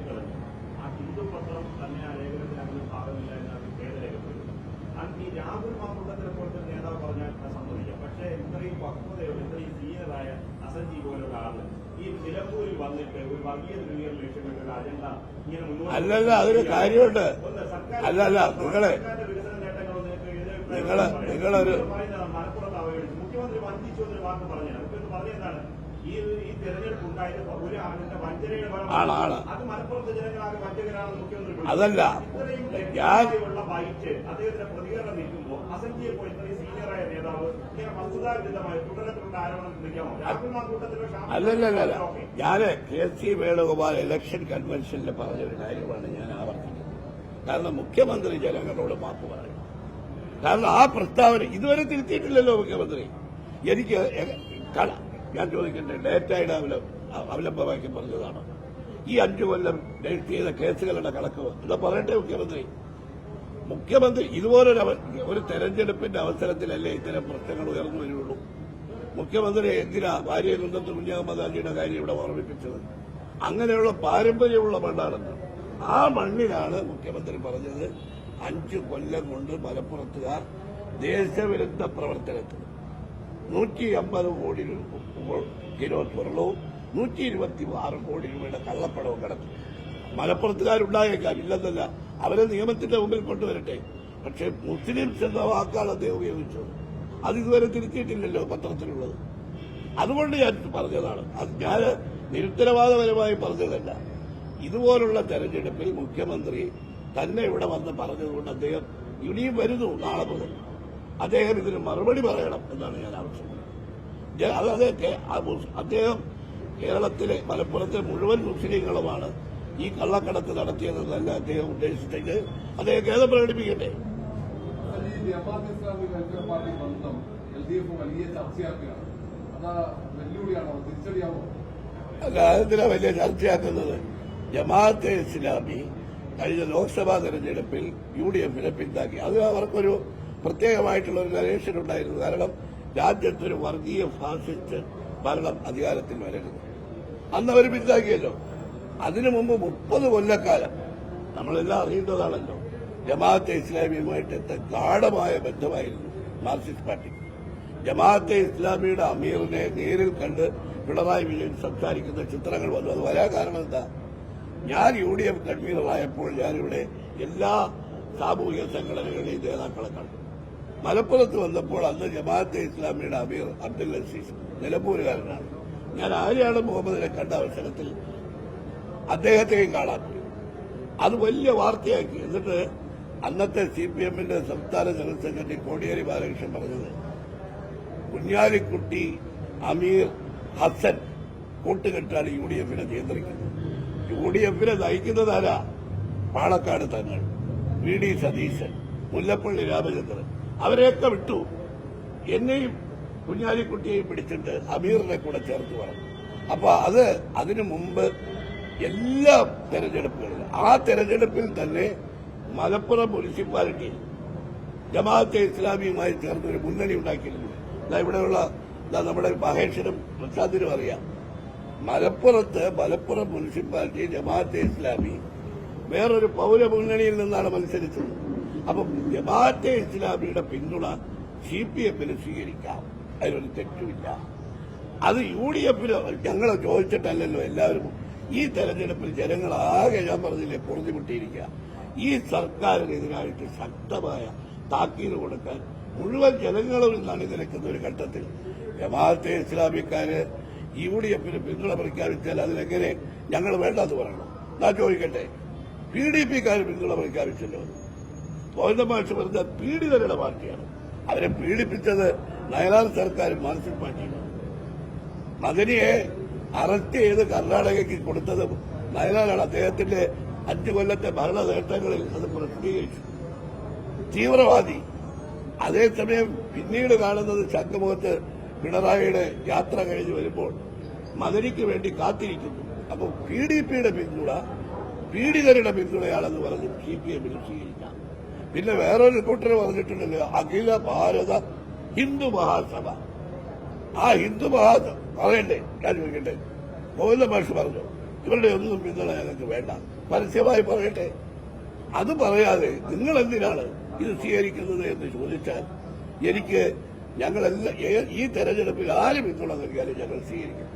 തള്ളിക്കളഞ്ഞു ആ ഹിന്ദു പത്രം തന്നെ ആ ലേഖനത്തിൽ അങ്ങനെ ഭാഗമില്ല ഖേദ രേഖപ്പെടുത്തുന്നത് അത് ഈ രാഹുൽ മാക്കൂട്ടത്തിനെ പോലത്തെ നേതാവ് പറഞ്ഞാൽ സമ്മതിക്കാം പക്ഷേ ഇത്രയും പക്വതയുള്ള ഇത്രയും സീനിയറായ അസഞ്ജി പോലുള്ള ആൾ ഈ നിലമ്പൂരിൽ വന്നിട്ട് ഒരു വർഗീയ ധ്രുവീകരണ ലക്ഷ്യമിട്ട് ഒരു അജണ്ട ഇങ്ങനെ അല്ലല്ല, അതൊരു കാര്യമുണ്ട്. അല്ലല്ല, നിങ്ങളെ- നിങ്ങള്- നിങ്ങളൊരു- മലപ്പുറത്ത് അവഗണിച്ചു മുഖ്യമന്ത്രി വന്ദിച്ചു എന്നൊരു വാക്ക് പറഞ്ഞു ഇത് ഒരു ആണ്, ആണ്. വിളിച്ചു. അതല്ല. ഞാൻ- അല്ലല്ല. ഞാൻ കെ സി വേണുഗോപാൽ ഇലക്ഷൻ കൺവെൻഷനിൽ പറഞ്ഞൊരു കാര്യമാണ് ഞാൻ ആവർത്തിക്കുന്നത് കാരണം മുഖ്യമന്ത്രി ജനങ്ങളോട് മാപ്പ് പറയും കാരണം ആ പ്രസ്താവന ഇതുവരെ തിരുത്തിയിട്ടില്ലല്ലോ മുഖ്യമന്ത്രി എനിക്ക് ഞാൻ ചോദിക്കട്ടെ ഡേറ്റയുടെ അവലം അവലംബമാക്കി പറഞ്ഞതാണ്. ഈ അഞ്ചു കൊല്ലം ചെയ്ത കേസുകളുടെ കണക്ക് ഇത് പറയട്ടെ മുഖ്യമന്ത്രി. മുഖ്യമന്ത്രി ഇതുപോലൊരു ഒരു തെരഞ്ഞെടുപ്പിന്റെ അവസരത്തിലല്ലേ ഇത്തരം പ്രശ്നങ്ങൾ ഉയർന്നു വരുള്ളൂ? മുഖ്യമന്ത്രി എന്തിനാ ഭാര്യ കുന്നത്ത് കുഞ്ഞഹമ്മദാജിയുടെ കാര്യം ഇവിടെ ഓർമ്മിപ്പിച്ചത്? അങ്ങനെയുള്ള പാരമ്പര്യമുള്ള മണ്ണാണെന്ന്. ആ മണ്ണിലാണ് മുഖ്യമന്ത്രി പറഞ്ഞത് അഞ്ചു കൊല്ലം കൊണ്ട് മലപ്പുറത്തുകാർ ദേശവിരുദ്ധ പ്രവർത്തനത്തിൽ നൂറ്റി അമ്പത് കോടി കിലോ സ്വർണവും നൂറ്റി ഇരുപത്തി ആറ് കോടി രൂപയുടെ കള്ളപ്പണവും കിടക്കും മലപ്പുറത്തുകാരുണ്ടായേക്കാം ഇല്ലെന്നല്ല. അവരെ നിയമത്തിന്റെ മുമ്പിൽ കൊണ്ടുവരട്ടെ. പക്ഷെ മുസ്ലിംസ് എന്ന വാക്കാണ് അദ്ദേഹം ഉപയോഗിച്ചത്. അത് ഇതുവരെ തിരുത്തിയിട്ടില്ലല്ലോ പത്രത്തിലുള്ളത്. അതുകൊണ്ട് ഞാൻ പറഞ്ഞതാണ്. അത് ഞാൻ നിരുത്തരവാദപരമായി പറഞ്ഞതല്ല. ഇതുപോലുള്ള തെരഞ്ഞെടുപ്പിൽ മുഖ്യമന്ത്രി തന്നെ ഇവിടെ വന്ന് പറഞ്ഞതുകൊണ്ട് അദ്ദേഹം ഇനിയും വരുന്നു നാളെ മുതൽ. അദ്ദേഹം ഇതിന് മറുപടി പറയണം എന്നാണ് ഞാൻ ആവശ്യപ്പെടുന്നത്. അതൊക്കെ അദ്ദേഹം കേരളത്തിലെ മലപ്പുറത്തെ മുഴുവൻ മുസ്ലിങ്ങളുമാണ് ഈ കള്ളക്കടത്ത് നടത്തിയതെന്നല്ല അദ്ദേഹം ഉദ്ദേശിച്ചെങ്കിൽ അദ്ദേഹം ഖേദം പ്രകടിപ്പിക്കട്ടെ. ഈ ജമാഅത്ത് ഇസ്ലാമി വെൽഫെയർ പാർട്ടി ബന്ധം എൽ വലിയ ചർച്ചയാക്കുകയാണ്. അത് വെല്ലുവിളിയാണോ? തിരിച്ചടിയാണോ? അല്ല അതെന്തിനാ വലിയ ചർച്ചയാക്കുന്നത്? ജമാഅത്തെ ഇസ്ലാമി കഴിഞ്ഞ ലോക്സഭാ തെരഞ്ഞെടുപ്പിൽ യു ഡി എഫിനെ പിന്താക്കി. അത് അവർക്കൊരു പ്രത്യേകമായിട്ടുള്ള ഒരു നരേഷൻ ഉണ്ടായിരുന്നു കാരണം രാജ്യത്തൊരു വർഗീയ ഫാസിസ്റ്റ് ഭരണം അധികാരത്തിൽ വരരുത്. അന്ന് അവർ പിന്താക്കിയല്ലോ. അതിനു മുമ്പ് മുപ്പത് കൊല്ലക്കാലം നമ്മളെല്ലാം അറിയുന്നതാണല്ലോ. ജമാഅത്തെ ഇസ്ലാമിയുമായിട്ട് ഗാഠമായ ബന്ധമായിരുന്നു മാർക്സിസ്റ്റ് പാർട്ടി. ജമാഅത്തെ ഇസ്ലാമിയുടെ അമീറിനെ നേരിൽ കണ്ട് പിണറായി വിജയൻ സംസാരിക്കുന്ന ചിത്രങ്ങൾ വന്നു. അത് വരാൻ കാരണം എന്താ? ഞാൻ യു ഡി എഫ് കൺവീനറായപ്പോൾ ഞാനിവിടെ എല്ലാ സാമൂഹിക സംഘടനകളുടെയും നേതാക്കളെ കണ്ടു. മലപ്പുറത്ത് വന്നപ്പോൾ അന്ന് ജമാഅത്തെ ഇസ്ലാമിയുടെ അമീർ അബ്ദുൽ അസീസ് നിലമ്പൂരുകാരനാണ്. ഞാൻ ആരെയാണ് മുഹമ്മദിനെ കണ്ട അവസരത്തിൽ അദ്ദേഹത്തെയും കാണാൻ അത് വലിയ വാർത്തയാക്കി. എന്നിട്ട് അന്നത്തെ സി പി എമ്മിന്റെ സംസ്ഥാന ജനറൽ സെക്രട്ടറി കോടിയേരി ബാലകൃഷ്ണൻ പറഞ്ഞത് കുഞ്ഞാലിക്കുട്ടി അമീർ ഹസൻ കൂട്ടുകെട്ടാണ് യു ഡി എഫിനെ നിയന്ത്രിക്കുന്നത്. യു ഡി എഫിനെ നയിക്കുന്നതാരാ? പാണക്കാട് തങ്ങൾ. വി. ഡി. സതീശൻ മുല്ലപ്പള്ളി രാമചന്ദ്രൻ. അവരെയൊക്കെ വിട്ടു. എന്നെയും കുഞ്ഞാലിക്കുട്ടിയെയും പിടിച്ചിട്ട് അമീറിനെ കൂടെ ചേർത്ത് പറഞ്ഞു. അപ്പൊ അത് അതിനു മുമ്പ് എല്ലാ തെരഞ്ഞെടുപ്പുകളിലും ആ തെരഞ്ഞെടുപ്പിൽ തന്നെ മലപ്പുറം മുനിസിപ്പാലിറ്റി ജമാഅത്തെ ഇസ്ലാമിയുമായി ചേർന്ന് ഒരു മുന്നണി ഉണ്ടാക്കിയിരുന്നു ഇവിടെയുള്ള നമ്മുടെ മഹേഷിനും പ്രസാദിനും അറിയാം. മലപ്പുറത്ത് മലപ്പുറം മുനിസിപ്പാലിറ്റി ജമാഅത്തെ ഇസ്ലാമി വേറൊരു പൗര മുന്നണിയിൽ നിന്നാണ് മത്സരിച്ചത്. അപ്പം ജമാഅത്തെ ഇസ്ലാമിയുടെ പിന്തുണ സി പി എമ്മിന് സ്വീകരിക്കാം. അതിനൊരു തെറ്റുമില്ല. അത് യു ഡി എഫിന് ഞങ്ങൾ ചോദിച്ചിട്ടല്ലല്ലോ എല്ലാവരും. ഈ തെരഞ്ഞെടുപ്പിൽ ജനങ്ങളാകെ ഞാൻ പറഞ്ഞില്ലേ പൊറുതിമുട്ടിയിരിക്കുക. ഈ സർക്കാരിനെതിരായിട്ട് ശക്തമായ താക്കീത് കൊടുക്കാൻ മുഴുവൻ ജനങ്ങളും ഇന്ന് അണിനിരക്കുന്ന ഒരു ഘട്ടത്തിൽ. ജമാഅത്തെ ഇസ്ലാമിക്കാര് യു ഡി എഫിന് പിന്തുണ പ്രഖ്യാപിച്ചാൽ അതിനെങ്ങനെ ഞങ്ങൾ വേണ്ടെന്ന് പറയണം? ഞാൻ ചോദിക്കട്ടെ. പി ഡി പിക്കാർ പിന്തുണ പ്രഖ്യാപിച്ചല്ലോ. ഗോവിന്ദമാഷ് വരുന്ന പീഡിതരുടെ പാർട്ടിയാണ്. അവരെ പീഡിപ്പിച്ചത് നയനാർ സർക്കാർ മാനസിക പാർട്ടിയാണ്. മദനിയെ അറസ്റ്റ് ചെയ്ത് കർണാടകയ്ക്ക് കൊടുത്തത് നയനാരാണ് അദ്ദേഹത്തിന്റെ അഞ്ചു കൊല്ലത്തെ ഭരണ നേട്ടങ്ങളിൽ അത് പ്രസിദ്ധീകരിച്ചു. തീവ്രവാദി. അതേസമയം പിന്നീട് കാണുന്നത് ശംഖുമുഖത്ത് പിണറായിയുടെ യാത്ര കഴിഞ്ഞ് വരുമ്പോൾ മദനിക്ക് വേണ്ടി കാത്തിരിക്കുന്നു. അപ്പോൾ പി ഡി പിയുടെ പിന്തുണ പീഡിതരുടെ പിന്തുണയാണെന്ന് പറഞ്ഞ് സി പി എമ്മിന് സ്വീകരിക്കാം. പിന്നെ വേറൊരു കൂട്ടർ പറഞ്ഞിട്ടുണ്ടല്ലോ അഖില ഭാരത ഹിന്ദു മഹാസഭ. ആ ഹിന്ദു മഹാസഭ പറയണ്ടേ ഞാൻ ചോദിക്കട്ടെ? ഗോവിന്ദ മാഷ് പറഞ്ഞു? ഇവരുടെ ഒന്നും പിന്തുണ ഞങ്ങൾക്ക് വേണ്ട. പരസ്യമായി പറയട്ടെ. അത് പറയാതെ നിങ്ങൾ എന്തിനാണ് ഇത് സ്വീകരിക്കുന്നത് എന്ന് ചോദിച്ചാൽ എനിക്ക് ഞങ്ങളെല്ലാം ഈ തെരഞ്ഞെടുപ്പിൽ ആര് പിന്തുണ നൽകിയാലും ഞങ്ങൾ സ്വീകരിക്കും.